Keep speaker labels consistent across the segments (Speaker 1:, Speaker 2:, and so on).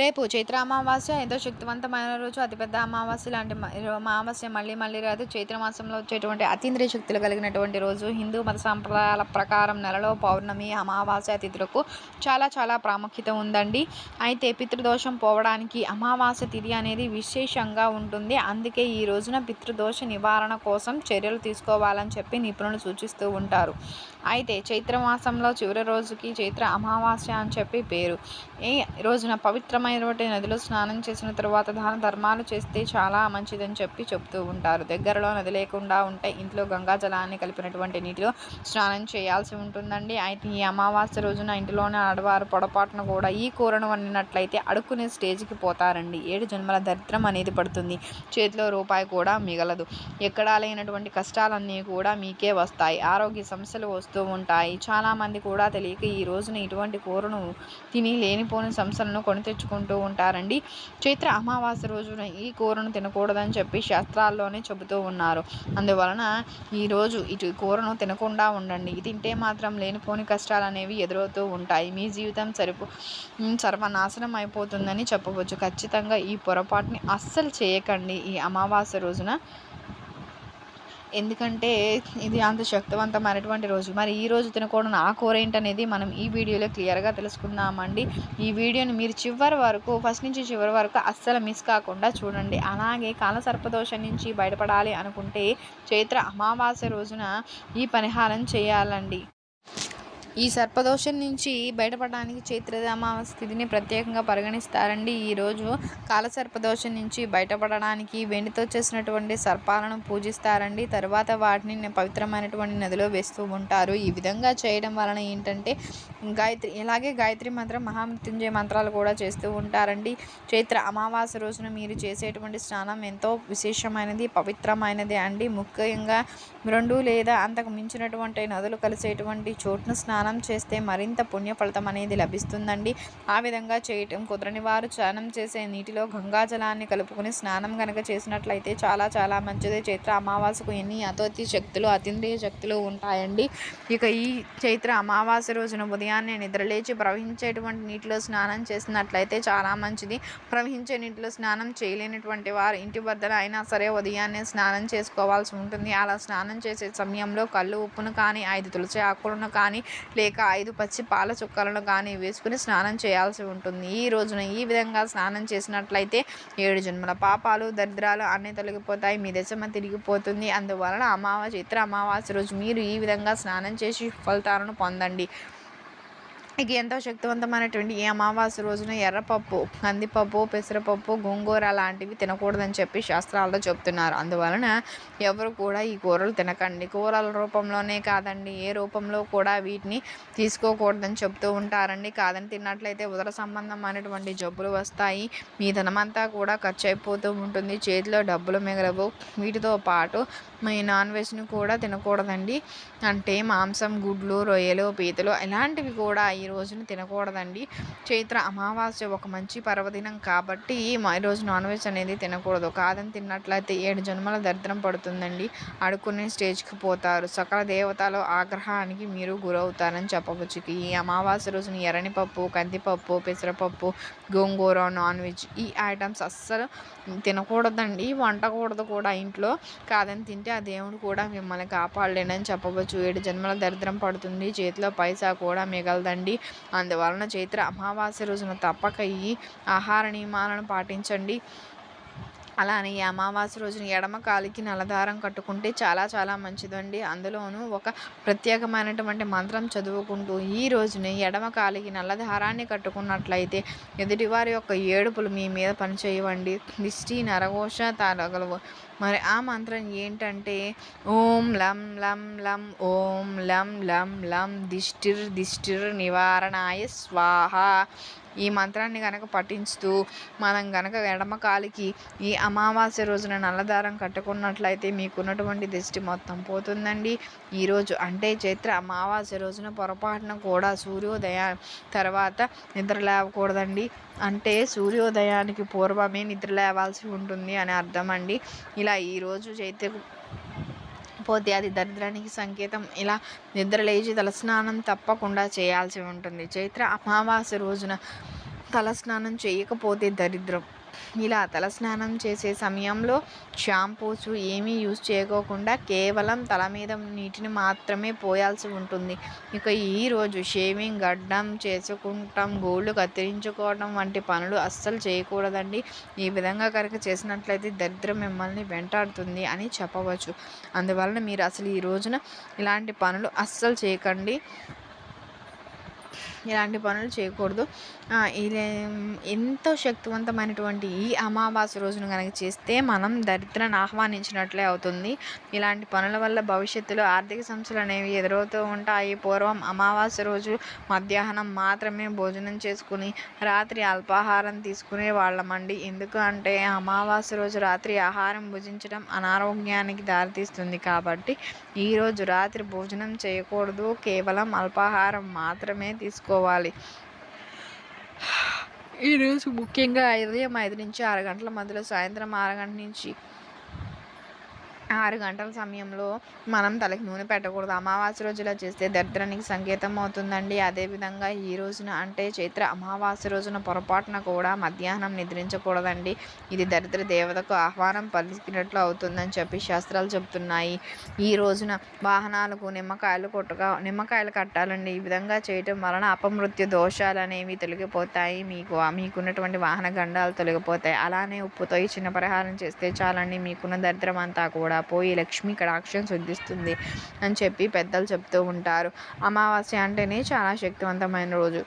Speaker 1: రేపు చైత్ర అమావాస్య ఎంతో శక్తివంతమైన రోజు అతిపెద్ద అమావాస్య లాంటి అమావాస్య మళ్ళీ మళ్ళీ రాదు. చైత్ర మాసంలో వచ్చేటువంటి అతీంద్రియ శక్తులు కలిగినటువంటి రోజు హిందూ మత సాంప్రదాయాల ప్రకారం నెలలో పౌర్ణమి అమావాస్య తిథులకు చాలా చాలా ప్రాముఖ్యత ఉందండి. అయితే పితృదోషం పోవడానికి అమావాస్య తిథి అనేది విశేషంగా ఉంటుంది. అందుకే ఈ రోజున పితృదోష నివారణ కోసం చర్యలు తీసుకోవాలని చెప్పి నిపుణులు సూచిస్తూ ఉంటారు. అయితే చైత్ర మాసంలో చివరి రోజుకి చైత్ర అమావాస్య అని చెప్పి పేరు. ఈ రోజున పవిత్ర పవిత్రమైనటువంటి నదిలో స్నానం చేసిన తరువాత దాన ధర్మాలు చేస్తే చాలా మంచిదని చెప్పి చెప్తూ ఉంటారు. దగ్గరలో నది లేకుండా ఉంటే ఇంట్లో గంగా జలాన్ని కలిపినటువంటి నీటిలో స్నానం చేయాల్సి ఉంటుందండి. అయితే ఈ అమావాస్య రోజున ఇంటిలోనే ఆడవారు పొడపాటున కూడా ఈ కూరను వండినట్లయితే అడుక్కునే స్టేజ్కి పోతారండి. ఏడు జన్మల దరిద్రం అనేది పడుతుంది. చేతిలో రూపాయి కూడా మిగలదు. ఎక్కడా లేనటువంటి కష్టాలన్నీ కూడా మీకే వస్తాయి. ఆరోగ్య సమస్యలు వస్తూ ఉంటాయి. చాలామంది కూడా తెలియక ఈ రోజున ఇటువంటి కూరను తిని లేనిపోని సమస్యలను కొని చేసుకుంటూ ఉంటారండి. చైత్ర అమావాస్య రోజున ఈ కూరను తినకూడదని చెప్పి శాస్త్రాల్లోనే చెబుతూ ఉన్నారు. అందువలన ఈరోజు ఇటు కూరను తినకుండా ఉండండి. తింటే మాత్రం లేనిపోని కష్టాలు అనేవి ఎదురవుతూ ఉంటాయి. మీ జీవితం సరిపో సర్వనాశనం అయిపోతుందని చెప్పవచ్చు. ఖచ్చితంగా ఈ పొరపాటుని అస్సలు చేయకండి ఈ అమావాస్య రోజున. ఎందుకంటే ఇది అంత శక్తివంతమైనటువంటి రోజు మరి ఈ రోజు తినకూడని ఆ కూర ఏంటనేది మనం ఈ వీడియోలో క్లియర్గా తెలుసుకుందామండి. ఈ వీడియోని మీరు చివరి వరకు ఫస్ట్ నుంచి చివరి వరకు అస్సలు మిస్ కాకుండా చూడండి. అలాగే కాల సర్పదోషం నుంచి బయటపడాలి అనుకుంటే చైత్ర అమావాస్య రోజున ఈ పరిహారం చేయాలండి. ఈ సర్పదోషం నుంచి బయటపడడానికి చైత్ర అమావాస్య తిథిని ప్రత్యేకంగా పరిగణిస్తారండి. ఈరోజు కాలసర్పదోషం నుంచి బయటపడడానికి వెండితో చేసినటువంటి సర్పాలను పూజిస్తారండి. తర్వాత వాటిని పవిత్రమైనటువంటి నదిలో వేస్తూ ఉంటారు. ఈ విధంగా చేయడం వలన ఏంటంటే గాయత్రి ఇలాగే గాయత్రి మంత్రం మహామృత్యుంజయ మంత్రాలు కూడా చేస్తూ ఉంటారండి. చైత్ర అమావాస్య రోజున మీరు చేసేటువంటి స్నానం ఎంతో విశేషమైనది పవిత్రమైనది అండి. ముఖ్యంగా రెండు లేదా అంతకు మించినటువంటి నదులు కలిసేటువంటి చోటును స్నానం స్నానం చేస్తే మరింత పుణ్య ఫలితం అనేది లభిస్తుందండి. ఆ విధంగా చేయటం కుదరని వారు స్నానం చేసే నీటిలో గంగా జలాన్ని కలుపుకొని స్నానం కనుక చేసినట్లయితే చాలా చాలా మంచిది. చైత్ర అమావాస్యకు ఎన్ని అతోతి శక్తులు అతీంద్రియ శక్తులు ఉంటాయండి. ఇక ఈ చైత్ర అమావాస్య రోజున ఉదయాన్నే నిద్రలేచి ప్రవహించేటువంటి నీటిలో స్నానం చేసినట్లయితే చాలా మంచిది. ప్రవహించే నీటిలో స్నానం చేయలేనటువంటి వారు ఇంటి వద్దన అయినా సరే ఉదయాన్నే స్నానం చేసుకోవాల్సి ఉంటుంది. అలా స్నానం చేసే సమయంలో కళ్ళు ఉప్పును కానీ ఐదు తులసి ఆకులను కానీ లేక ఐదు పచ్చి పాల చుక్కలను కానీ వేసుకుని స్నానం చేయాల్సి ఉంటుంది. ఈ రోజున ఈ విధంగా స్నానం చేసినట్లయితే ఏడు జన్మల పాపాలు దరిద్రాలు అన్నీ తొలగిపోతాయి. మీ దశమ తిరిగిపోతుంది. అందువలన అమావాస్య చిత్ర అమావాస్య రోజు మీరు ఈ విధంగా స్నానం చేసి ఫలితాలను పొందండి. ఇక ఎంతో శక్తివంతమైనటువంటి ఈ అమావాస్య రోజున ఎర్రపప్పు కందిపప్పు పెసరపప్పు గోంగూర లాంటివి తినకూడదని చెప్పి శాస్త్రాల్లో చెప్తున్నారు. అందువలన ఎవరు కూడా ఈ కూరలు తినకండి. కూరల రూపంలోనే కాదండి ఏ రూపంలో కూడా వీటిని తీసుకోకూడదని చెప్తూ ఉంటారండి. కాదని తిన్నట్లయితే ఉదర సంబంధమైనటువంటి జబ్బులు వస్తాయి. మీ ధనమంతా కూడా ఖర్చు అయిపోతూ ఉంటుంది. చేతిలో డబ్బులు మిగలవు. వీటితో పాటు మీ నాన్ వెజ్ని కూడా తినకూడదండి. అంటే మాంసం గుడ్లు రొయ్యలు పీతలు ఇలాంటివి కూడా ఈ రోజున తినకూడదండి. చైత్ర అమావాస్య ఒక మంచి పర్వదినం కాబట్టి ఈరోజు నాన్ వెజ్ అనేది తినకూడదు. కాదని తిన్నట్లయితే ఏడు జన్మల దరిద్రం పడుతుందండి. అడుకునే స్టేజ్కి పోతారు. సకల దేవతల ఆగ్రహానికి మీరు గురవుతారని చెప్పవచ్చు. ఈ అమావాస్య రోజున ఎర్రనిపప్పు కందిపప్పు పెసరపప్పు గోంగూర నాన్ వెజ్ ఈ ఐటమ్స్ అస్సలు తినకూడదండి. వంటకూడదు కూడా ఇంట్లో. కాదని తింటే ఆ దేవుడు కూడా మిమ్మల్ని కాపాడలేనని చెప్పవచ్చు. ఏడు జన్మల దరిద్రం పడుతుంది. చేతిలో పైసా కూడా మిగలదండి. అందువలన చైత్ర అమావాస్య రోజున తప్పక ఈ ఆహార నియమాలను పాటించండి. అలానే ఈ అమావాస్య రోజున ఎడమ కాలికి నల్లదారం కట్టుకుంటే చాలా చాలా మంచిదండి. అందులోనూ ఒక ప్రత్యేకమైనటువంటి మంత్రం చదువుకుంటూ ఈ రోజున ఎడమ కాలికి నల్లదారాన్ని కట్టుకున్నట్లయితే ఎదుటివారి యొక్క ఏడుపులు మీ మీద పనిచేయవండి. దిష్టి నరఘోష తారగలవు మరి ఆ మంత్రం ఏంటంటే ఓం లం లం లం ఓం లం లం లం దిష్టిర్ దిష్టిర్ నివారణాయ స్వాహ. ఈ మంత్రాన్ని కనుక పఠించుతూ మనం కనుక ఎడమ కాలికి ఈ అమావాస్య రోజున నల్లదారం కట్టుకున్నట్లయితే మీకున్నటువంటి దిష్టి మొత్తం పోతుందండి. ఈరోజు అంటే చైత్ర అమావాస్య రోజున పొరపాటున కూడా సూర్యోదయ తర్వాత నిద్ర లేవకూడదండి. అంటే సూర్యోదయానికి పూర్వమే నిద్ర లేవాల్సి ఉంటుంది అని అర్థం అండి ఇలా ఈరోజు చైత్ర పోతే అది దరిద్రానికి సంకేతం. ఇలా నిద్ర లేచి తలస్నానం తప్పకుండా చేయాల్సి ఉంటుంది. చైత్ర అమావాస్య రోజున తలస్నానం చేయకపోతే దరిద్రం. ఇలా తల స్నానం చేసే సమయంలో షాంపూస్ ఏమీ యూజ్ చేయకోకుండా కేవలం తల మీద నీటిని మాత్రమే పోయాల్సి ఉంటుంది. ఇక ఈరోజు షేవింగ్ గడ్డం చేసుకుంటాం గోళ్ళు కత్తిరించుకోవడం వంటి పనులు అస్సలు చేయకూడదండి. ఈ విధంగా కనుక చేసినట్లయితే దరిద్రం మిమ్మల్ని వెంటాడుతుంది అని చెప్పవచ్చు. అందువలన మీరు అసలు ఈ రోజున ఇలాంటి పనులు అస్సలు చేయకండి. ఇలాంటి పనులు చేయకూడదు. ఇలా ఎంతో శక్తివంతమైనటువంటి ఈ అమావాస్య రోజును కనుక చేస్తే మనం దరిద్రాన్ని ఆహ్వానించినట్లే అవుతుంది. ఇలాంటి పనుల వల్ల భవిష్యత్తులో ఆర్థిక సమస్యలు అనేవి ఎదురవుతూ ఉంటాయి. పూర్వం అమావాస్య రోజు మధ్యాహ్నం మాత్రమే భోజనం చేసుకుని రాత్రి అల్పాహారం తీసుకునే వాళ్ళమండి ఎందుకు అంటే అమావాస్య రోజు రాత్రి ఆహారం భుజించడం అనారోగ్యానికి దారితీస్తుంది కాబట్టి ఈరోజు రాత్రి భోజనం చేయకూడదు. కేవలం అల్పాహారం మాత్రమే తీసుకోవాలి. ఈరోజు ముఖ్యంగా ఉదయం ఐదు నుంచి ఆరు గంటల మధ్యలో సాయంత్రం ఆరు గంటల నుంచి ఆరు గంటల సమయంలో మనం తలకి నూనె పెట్టకూడదు. అమావాస్య రోజులా చేస్తే దరిద్రానికి సంకేతం అవుతుందండి. అదేవిధంగా ఈ రోజున అంటే చైత్ర అమావాస్య రోజున పొరపాటున కూడా మధ్యాహ్నం నిద్రించకూడదండి. ఇది దరిద్ర దేవతకు ఆహ్వానం పలికినట్లు అవుతుందని చెప్పి శాస్త్రాలు చెబుతున్నాయి. ఈ రోజున వాహనాలకు నిమ్మకాయలు కొట్టగా నిమ్మకాయలు కట్టాలండి. ఈ విధంగా చేయటం వలన అపమృత్యు దోషాలు అనేవి తొలగిపోతాయి. మీకు మీకున్నటువంటి వాహన గండాలు తొలగిపోతాయి. అలానే ఉప్పుతో ఈ చిన్న పరిహారం చేస్తే చాలండి. మీకున్న దరిద్రం అంతా కూడా పోయి లక్ష్మి కటాక్షం సిద్ధిస్తుంది అని చెప్పి పెద్దలు చెప్తూ ఉంటారు. అమావాస్య అంటేనే చాలా శక్తివంతమైన రోజు.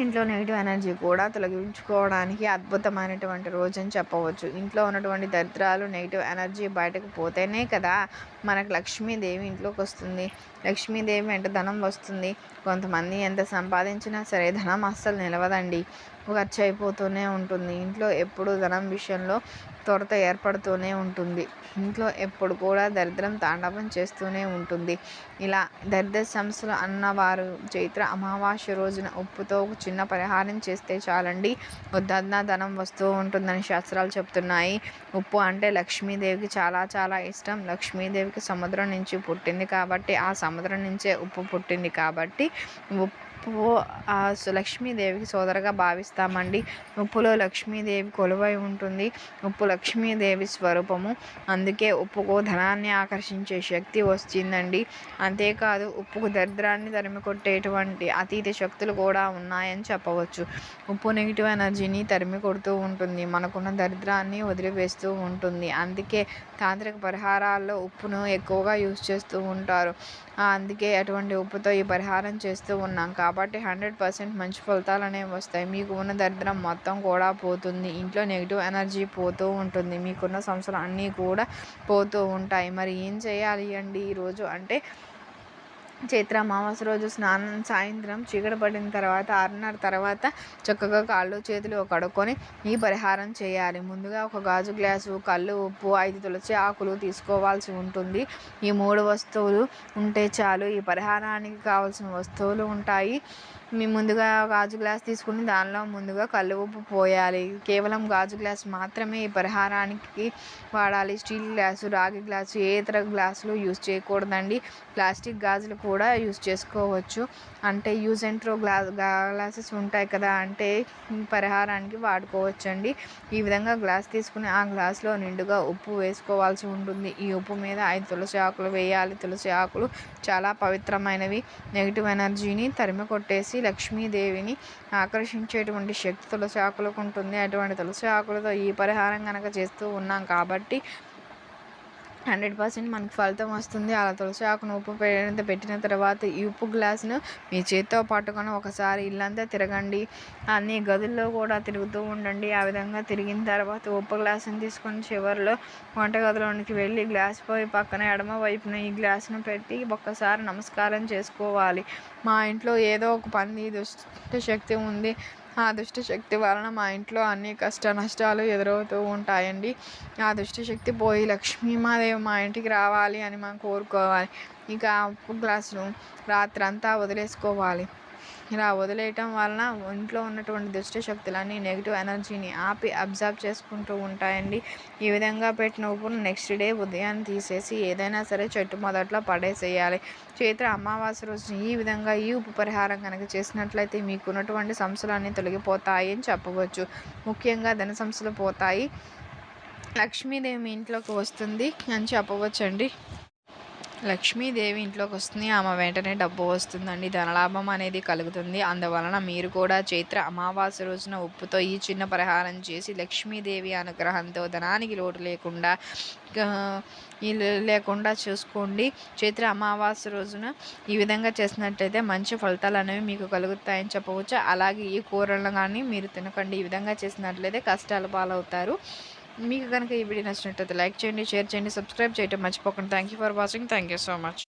Speaker 1: ఇంట్లో నెగిటివ్ ఎనర్జీ కూడా తొలగించుకోవడానికి అద్భుతమైనటువంటి రోజు అని చెప్పవచ్చు. ఇంట్లో ఉన్నటువంటి దరిద్రాలు నెగిటివ్ ఎనర్జీ బయటకు పోతేనే కదా మనకు లక్ష్మీదేవి ఇంట్లోకి వస్తుంది లక్ష్మీదేవి వెంట ధనం వస్తుంది. కొంతమంది ఎంత సంపాదించినా సరే ధనం అస్సలు నిలవదండి. ఖర్చు అయిపోతూనే ఉంటుంది. ఇంట్లో ఎప్పుడు ధనం విషయంలో కొరత ఏర్పడుతూనే ఉంటుంది. ఇంట్లో ఎప్పుడు కూడా దరిద్రం తాండవం చేస్తూనే ఉంటుంది. ఇలా దరిద్ర సమస్యలు అన్నవారు చైత్ర అమావాస్య రోజున ఉప్పుతో ఒక చిన్న పరిహారం చేస్తే చాలండి. వద్దన్న ధనం వస్తూ ఉంటుందని శాస్త్రాలు చెప్తున్నాయి. ఉప్పు అంటే లక్ష్మీదేవికి చాలా చాలా ఇష్టం. లక్ష్మీదేవి మనకి సముద్రం నుంచి పుట్టింది కాబట్టి ఆ సముద్రం నుంచే ఉప్పు పుట్టింది కాబట్టి ఉప్పు ఉప్పు లక్ష్మీదేవికి సోదరగా భావిస్తామండి. ఉప్పులో లక్ష్మీదేవి కొలువై ఉంటుంది. ఉప్పు లక్ష్మీదేవి స్వరూపము. అందుకే ఉప్పుకు ధనాన్ని ఆకర్షించే శక్తి వచ్చిందండి అంతేకాదు ఉప్పుకు దరిద్రాన్ని తరిమి కొట్టేటువంటి అతీత శక్తులు కూడా ఉన్నాయని చెప్పవచ్చు. ఉప్పు నెగిటివ్ ఎనర్జీని తరిమి కొడుతూ ఉంటుంది. మనకున్న దరిద్రాన్ని వదిలివేస్తూ ఉంటుంది. అందుకే తాంత్రిక పరిహారాల్లో ఉప్పును ఎక్కువగా యూజ్ చేస్తూ ఉంటారు. అందుకే అటువంటి ఉప్పుతో ఈ పరిహారం చేస్తూ ఉన్నాం కాబట్టి కాబట్టి హండ్రెడ్ పర్సెంట్ మంచి ఫలితాలు అనేవి వస్తాయి. మీకు ఉన్న దరిద్రం మొత్తం కూడా పోతుంది. ఇంట్లో నెగిటివ్ ఎనర్జీ పోతూ ఉంటుంది. మీకున్న సమస్యలు అన్నీ కూడా పోతూ ఉంటాయి. మరి ఏం చేయాలి అండి ఈరోజు? అంటే చైత్ర అమావాస రోజు స్నానం సాయంత్రం చీకటి పడిన తర్వాత ఆరున్నర తర్వాత చక్కగా కాళ్ళు చేతులు కడుక్కొని ఈ పరిహారం చేయాలి. ముందుగా ఒక గాజు గ్లాసు కళ్ళు ఉప్పు ఐదు తులసి ఆకులు తీసుకోవాల్సి ఉంటుంది. ఈ మూడు వస్తువులు ఉంటే చాలు. ఈ పరిహారానికి కావాల్సిన వస్తువులు ఉంటాయి. మీ ముందుగా గాజు గ్లాస్ తీసుకుని దానిలో ముందుగా కళ్ళు ఉప్పు పోయాలి. కేవలం గాజు గ్లాస్ మాత్రమే ఈ పరిహారానికి వాడాలి. స్టీల్ గ్లాసు రాగి గ్లాసు ఏ ఇతర గ్లాసులు యూజ్ చేయకూడదండి. ప్లాస్టిక్ గాజులు కూడా యూజ్ చేసుకోవచ్చు. అంటే యూజ్ అండ్ త్రో గ్లా గ్లాసెస్ ఉంటాయి కదా అంటే పరిహారానికి వాడుకోవచ్చు అండి ఈ విధంగా గ్లాస్ తీసుకుని ఆ గ్లాస్లో నిండుగా ఉప్పు వేసుకోవాల్సి ఉంటుంది. ఈ ఉప్పు మీద ఐదు తులసి ఆకులు వేయాలి. తులసి ఆకులు చాలా పవిత్రమైనవి. నెగిటివ్ ఎనర్జీని తరిమి కొట్టేసి లక్ష్మీదేవిని ఆకర్షించేటువంటి శక్తి తులసి ఆకులకు ఉంటుంది. అటువంటి తులసి ఆకులతో ఈ పరిహారం కనుక చేస్తూ ఉన్నాం కాబట్టి హండ్రెడ్ పర్సెంట్ మనకు ఫలితం వస్తుంది. అలా తులసి ఆకును ఉప్పు పెట్టిన తర్వాత ఈ ఉప్పు గ్లాసును మీ చేతితో పట్టుకొని ఒకసారి ఇల్లంతా తిరగండి. అన్ని గదుల్లో కూడా తిరుగుతూ ఉండండి. ఆ విధంగా తిరిగిన తర్వాత ఉప్పు గ్లాసుని తీసుకొని చివరిలో వంటగదిలోనికి వెళ్ళి గ్లాస్ పోయి పక్కన ఎడమ వైపున ఈ గ్లాసును పెట్టి ఒక్కసారి నమస్కారం చేసుకోవాలి. మా ఇంట్లో ఏదో ఒక పని దుష్ట శక్తి ఉంది. ఆ దుష్టశక్తి వలన మా ఇంట్లో అన్ని కష్ట నష్టాలు ఎదురవుతూ ఉంటాయండి. ఆ దుష్టశక్తి పోయి లక్ష్మీమాదేవి మా ఇంటికి రావాలి అని మనం కోరుకోవాలి. ఇక ఉప్పు గ్లాసును రాత్రంతా వదిలేసుకోవాలి. ఇలా వదిలేయటం వలన ఇంట్లో ఉన్నటువంటి దుష్ట శక్తులన్నీ నెగిటివ్ ఎనర్జీని ఆపి అబ్జర్వ్ చేసుకుంటూ ఉంటాయండి. ఈ విధంగా పెట్టిన ఉప్పును నెక్స్ట్ డే ఉదయాన్ని తీసేసి ఏదైనా సరే చెట్టు మొదట్లో పడేసేయాలి. చైత్ర అమావాస్య రోజు ఈ విధంగా ఈ ఉప్పు పరిహారం కనుక చేసినట్లయితే మీకున్నటువంటి సమస్యలన్నీ తొలగిపోతాయి అని చెప్పవచ్చు. ముఖ్యంగా ధన సమస్యలు పోతాయి. లక్ష్మీదేవి ఇంట్లోకి వస్తుంది అని చెప్పవచ్చండి. లక్ష్మీదేవి ఇంట్లోకి వస్తుంది. ఆమె వెంటనే డబ్బు వస్తుందండి. ధనలాభం అనేది కలుగుతుంది. అందువలన మీరు కూడా చైత్ర అమావాస్య రోజున ఉప్పుతో ఈ చిన్న పరిహారం చేసి లక్ష్మీదేవి అనుగ్రహంతో ధనానికి లోటు లేకుండా లేకుండా చూసుకోండి. చైత్ర అమావాస్య రోజున ఈ విధంగా చేసినట్టయితే మంచి ఫలితాలు అనేవి మీకు కలుగుతాయని చెప్పవచ్చు. అలాగే ఈ కూరలను కానీ మీరు తినకండి. ఈ విధంగా చేసినట్లయితే కష్టాలు పాలవుతారు. మీకు కనుక ఈ వీడియో నచ్చినట్లయితే లైక్ చేయండి షేర్ చేయండి సబ్స్క్రైబ్ చేయడం మర్చిపోకండి. Thank you for watching thank you so much